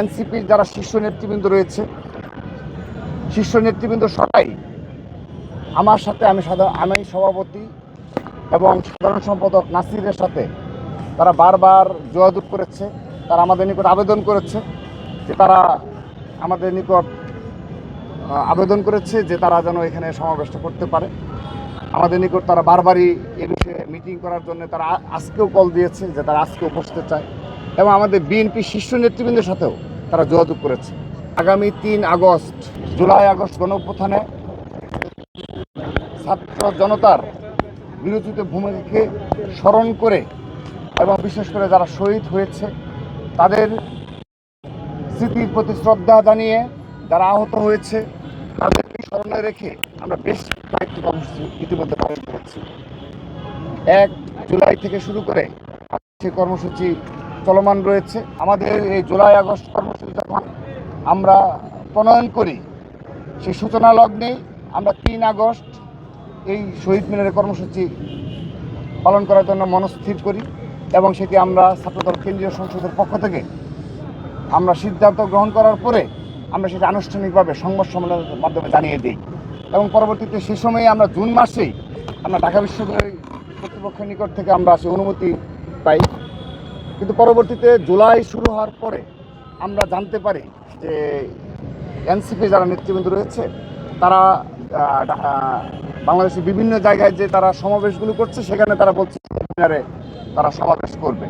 এনসিপির যারা শীর্ষ নেতৃবৃন্দ রয়েছে, শীর্ষ নেতৃবৃন্দ সবাই আমার সাথে, আমি সাধারণ আমি সভাপতি এবং সাধারণ সম্পাদক নাসিরের সাথে তারা বারবার যোগাযোগ করেছে, তারা আমাদের নিকট আবেদন করেছে যে তারা আমাদের নিকট আবেদন করেছে যে তারা যেন এখানে সমাবেশটা করতে পারে। আমাদের নিকট তারা বারবারই এ বিষয়ে মিটিং করার জন্য তারা আজকেও কল দিয়েছে যে তারা আজকেও বসতে চায়। এবং আমাদের বিএনপি শীর্ষ নেতৃবৃন্দের সাথেও তারা যোগাযোগ করেছে। আগামী তিন আগস্ট, জুলাই আগস্ট গণপ্রথানে ছাত্র জনতার বিরোচিত ভূমিকাকে স্মরণ করে এবং বিশেষ করে যারা শহীদ হয়েছে, তাদের স্মৃতির প্রতি শ্রদ্ধা জানিয়ে যারা আহত হয়েছে, তাদেরকে স্মরণে রেখে আমরা বেশ কয়েকটি কর্মসূচি ইতিমধ্যে পালন করেছি। এক জুলাই থেকে শুরু করে সেই কর্মসূচি চলমান রয়েছে। আমাদের এই জুলাই আগস্ট কর্মসূচি যখন আমরা প্রণয়ন করি, সেই সূচনা লগ্নেই আমরা তিন আগস্ট এই শহীদ মিনারের কর্মসূচি পালন করার জন্য মনস্থির করি এবং সেটি আমরা ছাত্রদল কেন্দ্রীয় সংসদের পক্ষ থেকে আমরা সিদ্ধান্ত গ্রহণ করার পরে আমরা সেটা আনুষ্ঠানিকভাবে সংবাদ সম্মেলনের মাধ্যমে জানিয়ে দিই। এবং পরবর্তীতে সে সময়ে আমরা জুন মাসেই আমরা ঢাকা বিশ্ববিদ্যালয় কর্তৃপক্ষের নিকট থেকে আমরা সে অনুমতি পাই। কিন্তু পরবর্তীতে জুলাই শুরু হওয়ার পরে আমরা জানতে পারি যে এনসিপি যারা নেতৃবৃন্দ রয়েছে, তারা বাংলাদেশের বিভিন্ন জায়গায় যে তারা সমাবেশগুলো করছে, সেখানে তারা বলছে তারা সমাবেশ করবে।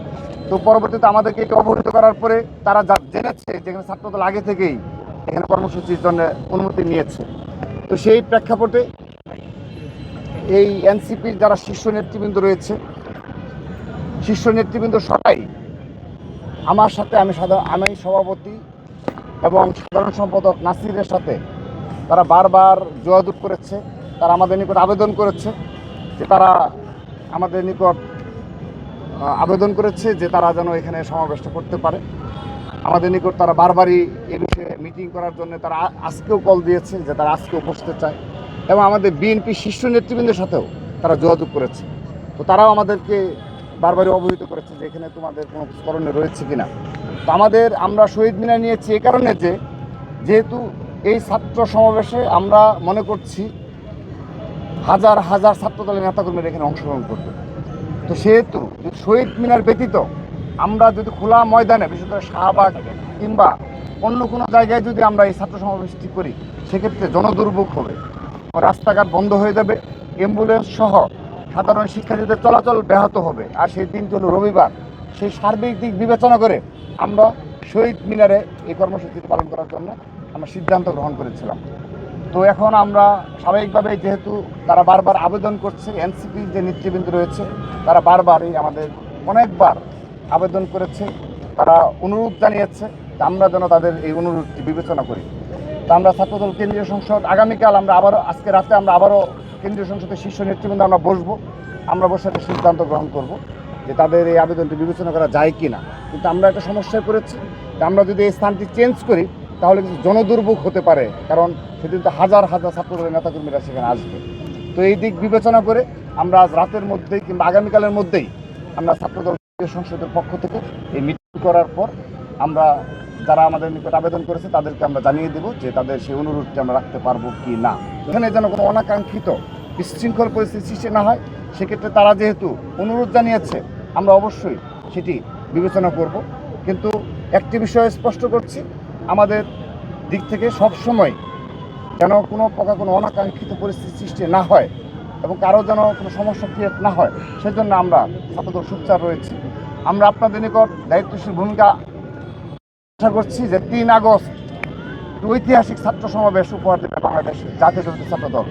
তো পরবর্তীতে আমাদেরকে এটি অবহিত করার পরে তারা যা জেনেছে যেখানে ছাত্রদল আগে থেকেই এখানে কর্মসূচির জন্য অনুমতি নিয়েছে। তো সেই প্রেক্ষাপটে এই এনসিপির যারা শীর্ষ নেতৃবৃন্দ রয়েছে শীর্ষ নেতৃবৃন্দ সবাই, আমার সাথে আমি সাধারণ আমি সভাপতি এবং সাধারণ সম্পাদক নাসিরের সাথে তারা বারবার যোগাযোগ করেছে, তারা আমাদের নিকট আবেদন করেছে যে তারা আমাদের নিকট আবেদন করেছে যে তারা যেন এখানে সমাবেশটা করতে পারে। আমাদের নিকট তারা বারবারই এ বিষয়ে মিটিং করার জন্য তারা আজকেও কল দিয়েছে যে তারা আজকেও বসতে চায় এবং আমাদের বিএনপি শীর্ষ নেতৃবৃন্দের সাথেও তারা যোগাযোগ করেছে। তো তারাও আমাদেরকে বারবারই অবহিত করেছে যে এখানে তোমাদের কোনো স্মরণে রয়েছে কিনা। তো আমাদের, আমরা শহীদ মিনার নিয়েছি এই কারণে যে, যেহেতু এই ছাত্র সমাবেশে আমরা মনে করছি হাজার হাজার ছাত্রদলের নেতাকর্মীরা এখানে অংশগ্রহণ করবে। তো সেহেতু শহীদ মিনার ব্যতীত আমরা যদি খোলা ময়দানে, বিশেষ করে শাহবাগ কিংবা অন্য কোনো জায়গায় যদি আমরা এই ছাত্র সমাবেশটি করি, সেক্ষেত্রে জনদুর্ভোগ হবে। রাস্তাঘাট বন্ধ হয়ে যাবে, অ্যাম্বুলেন্স সহ সাধারণ শিক্ষার্থীদের চলাচল ব্যাহত হবে। আর সেই দিন হলো রবিবার। সেই সার্বিক দিক বিবেচনা করে আমরা শহীদ মিনারে এই কর্মসূচি পালন করার জন্য আমরা সিদ্ধান্ত গ্রহণ করেছিলাম। তো এখন আমরা স্বাভাবিকভাবে যেহেতু তারা বারবার আবেদন করছে এনসিপির যে নেতৃবৃন্দ রয়েছে, তারা বারবারই আমাদের অনেকবার আবেদন করেছে। তারা অনুরোধ জানিয়েছে আমরা যেন তাদের এই অনুরোধটি বিবেচনা করি। তা আমরা ছাত্রদল কেন্দ্রীয় সংসদ আগামীকাল আমরা আবারও, আজকে রাতে আমরা আবারও কেন্দ্রীয় সংসদের শীর্ষ নেতৃবৃন্দ আমরা বসবো, আমরা বসে একটা সিদ্ধান্ত গ্রহণ করব যে তাদের এই আবেদনটি বিবেচনা করা যায় কি না কিন্তু আমরা একটা সমস্যায় পড়েছি আমরা যদি এই স্থানটি চেঞ্জ করি, তাহলে কিন্তু জনদুর্ভোগ হতে পারে, কারণ সেদিন তো হাজার হাজার ছাত্রদলের নেতাকর্মীরা সেখানে আসবে। তো এই দিক বিবেচনা করে আমরা আজ রাতের মধ্যেই কিংবা আগামীকালের মধ্যেই আমরা ছাত্রদল সংসদের পক্ষ থেকে এই মিটিং করার পর আমরা যারা আমাদের নিকট আবেদন করেছে তাদেরকে আমরা জানিয়ে দেব যে তাদের সেই অনুরোধটি আমরা রাখতে পারব কি না এখানে যেন কোনো অনাকাঙ্ক্ষিত বিশৃঙ্খল পরিস্থিতি সৃষ্টি না হয়, সেক্ষেত্রে তারা যেহেতু অনুরোধ জানিয়েছে, আমরা অবশ্যই সেটি বিবেচনা করব। কিন্তু একটি বিষয় স্পষ্ট করছি, আমাদের দিক থেকে সব সময় যেন কোনো প্রকার কোনো অনাকাঙ্ক্ষিত পরিস্থিতি সৃষ্টি না হয় এবং কারও যেন কোনো সমস্যা ক্রিয়েট না হয়, সেজন্য আমরা ছাত্রদল সোচ্চার রয়েছি। আমরা আপনাদের নিকট দায়িত্বশীল ভূমিকা আশা করছি যে তিন আগস্ট ঐতিহাসিক ছাত্র সমাবেশ উপহার দেবে বাংলাদেশ জাতীয় ছাত্র দল